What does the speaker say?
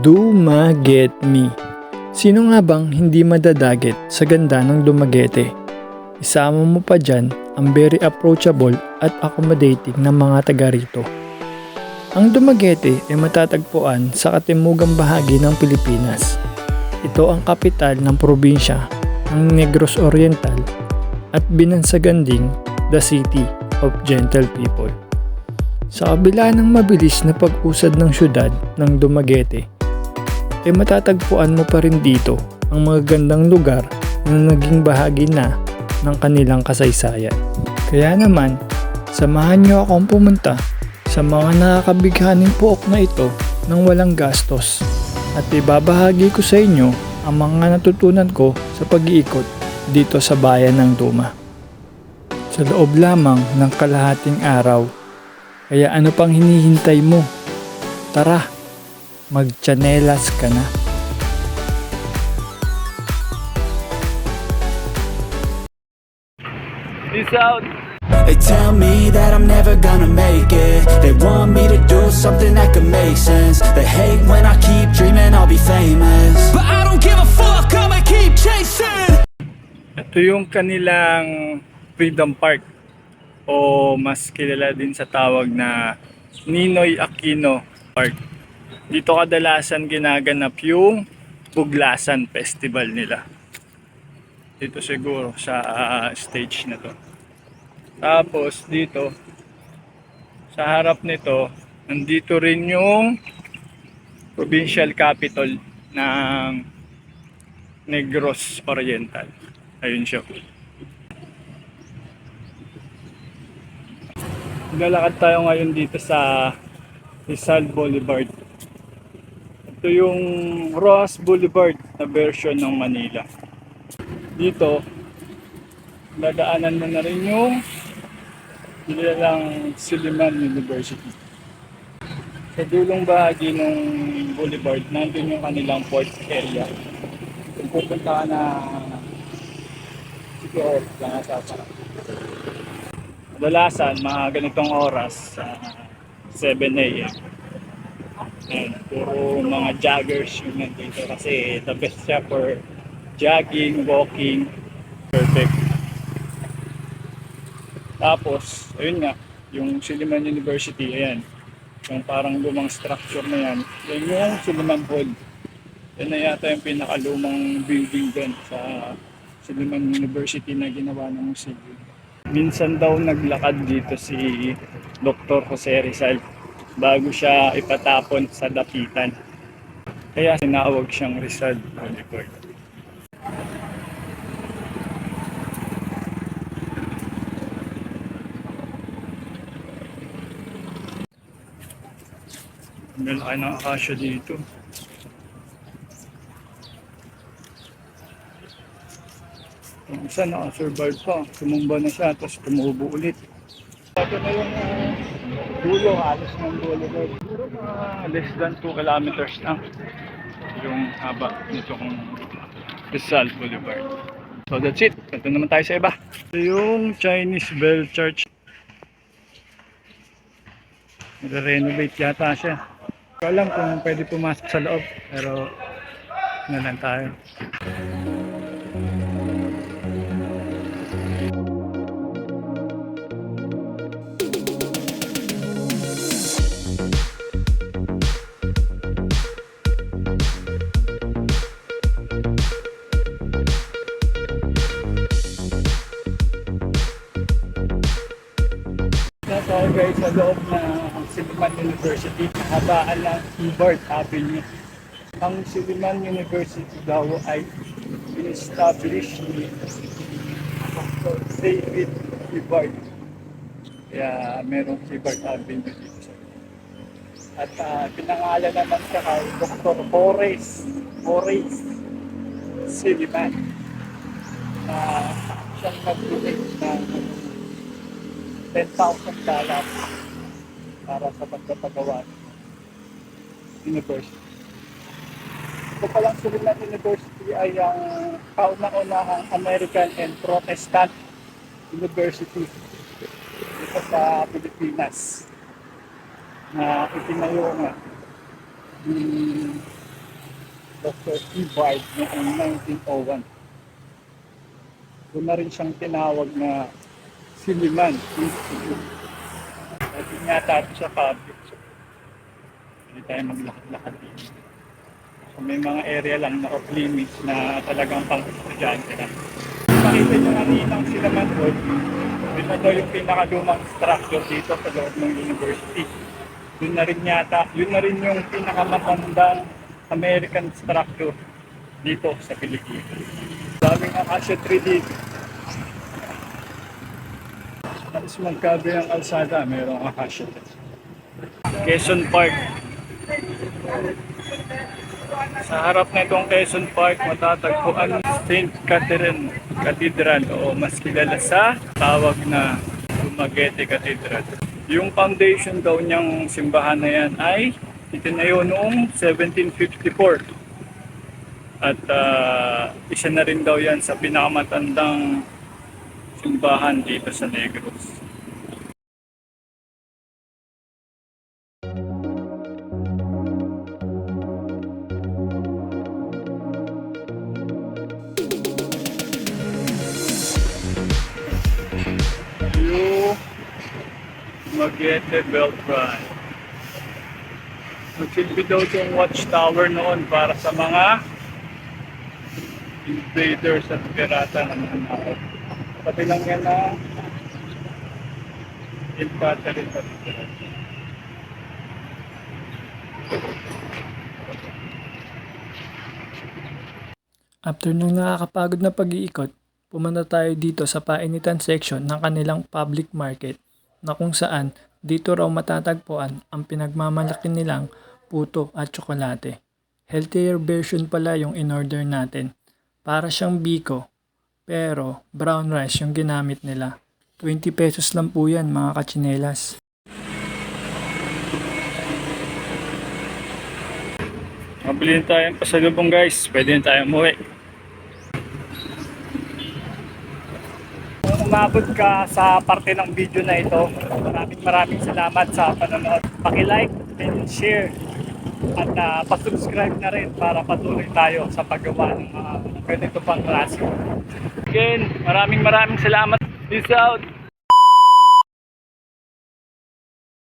Dumaget Sino nga bang hindi madadaget sa ganda ng Dumaguete? Isama mo pa dyan ang very approachable at accommodating ng mga taga rito. Ang Dumaguete ay matatagpuan sa katimugang bahagi ng Pilipinas. Ito ang kapital ng probinsya ng Negros Oriental at binansagan ding the city of gentle people. Sa kabila ng mabilis na pag-usad ng syudad ng Dumaguete, ay matatagpuan mo pa rin dito ang mga gandang lugar na naging bahagi na ng kanilang kasaysayan. Kaya naman, samahan niyo akong pumunta sa mga nakakabighaning puok na ito ng walang gastos at ibabahagi ko sa inyo ang mga natutunan ko sa pag-iikot dito sa bayan ng Duma. Sa loob lamang ng kalahating araw, kaya ano pang hinihintay mo? Tara, magchanelas ka na. Peace out! They tell me that I'm never gonna make it They want me to do something that could make sense They hate when I keep dreaming I'll be famous But I don't give a fuck, I'ma keep chasing Ito yung kanilang Freedom Park o mas kilala din sa tawag na Ninoy Aquino Park. Dito kadalasan ginaganap yung Buglasan Festival nila. Dito siguro sa ah, stage na to. Tapos dito sa harap nito nandito rin yung provincial capital ng Negros Oriental. Ayun siya. Lalakad tayo ngayon dito sa Rizal Boulevard. Ito yung Rojas Boulevard na version ng Manila. Dito, dadaanan mo na rin yung nilalang Silliman University. Sa dulong bahagi ng boulevard, nandun yung kanilang port area. Kung pupunta ka na siguro, lang sa Kadalasan, mga ganitong oras, sa 7 a.m. Ayan, puro mga joggers yung nandito kasi the best siya for jogging, walking, perfect. Tapos, ayun nga, yung Silliman University, ayan, yung parang lumang structure na yan, yan yung Silliman Hall. Yan na yata yung pinakalumang building dyan sa Silliman University na ginawa ng museum. Minsan daw naglakad dito si Dr. Jose Rizal bago siya ipatapon sa dapitan. Kaya sinawag siyang Rizal Boulevard. Malaki ng akasya dito. Yung isa nakasurvive pa. Tumumba na siya, tapos tumubo ulit. Ito na yung uh, dulo, halos ng boulevard. Siguro mga less than 2 kilometers lang yung haba nito kung Rizal Boulevard. So that's it. Ito naman tayo sa iba. Ito yung Chinese Bell Church. Nare-renovate yata siya. Ko alam kung pwede pumasok sa loob. Pero na lang tayo. Guys sa loob ng Silliman University. Habaan ng Hubert Avenue. Ang Silliman University daw ay in-establish ni Dr. David Hubert. Kaya merong Hubert Avenue dito At uh, pinangalan naman siya kay Dr. Horace Horace Silliman na siyang nag-donate ng 10,000 dollars para sa pagpapagawa ng university. Ito palang Suliman University ay ang kauna-unahang American and Protestant University dito sa Pilipinas na itinayo nga ni Dr. Ibard noong 1901. Doon na rin siyang tinawag na Siliman Institute. Dati nga tayo sa public. So, hindi tayo maglakad-lakad dito. So, may mga area lang na off limits na talagang pang estudyante na. Makita nyo kanina ang Siliman Road. Ito daw yung pinakalumang structure dito sa loob ng university. Yun na rin yata, yun na rin yung pinakamatandang American structure dito sa Pilipinas. Daming acacia tree dito. Tapos magkabi ang kalsada, mayroong tree. Quezon Park. Sa harap na itong Quezon Park, matatagpuan ang St. Catherine Cathedral o mas kilala sa tawag na Dumaguete Cathedral. Yung foundation daw niyang simbahan na yan ay itinayo noong 1754. At ah, isa na rin daw yan sa pinakamatandang simbahan dito sa Negros. Yung Magete Beltran. Magsilbi daw itong watchtower noon para sa mga invaders at pirata ng Manao. Pati lang yan na infantry Cathedral. After ng nakakapagod na pag-iikot, pumunta tayo dito sa painitan section ng kanilang public market na kung saan dito raw matatagpuan ang pinagmamalaki nilang puto at tsokolate. Healthier version pala yung in-order natin. Para siyang biko, pero brown rice yung ginamit nila. 20 pesos lang po yan mga kachinelas. Mabili na tayong pasalubong guys. Pwede na tayo umuwi. Kung umabot ka sa parte ng video na ito, maraming maraming salamat sa panonood. Paki-like and share at uh, pa-subscribe na rin para patuloy tayo sa paggawa ng mga ganito pang klase. Again, maraming maraming salamat. Peace out!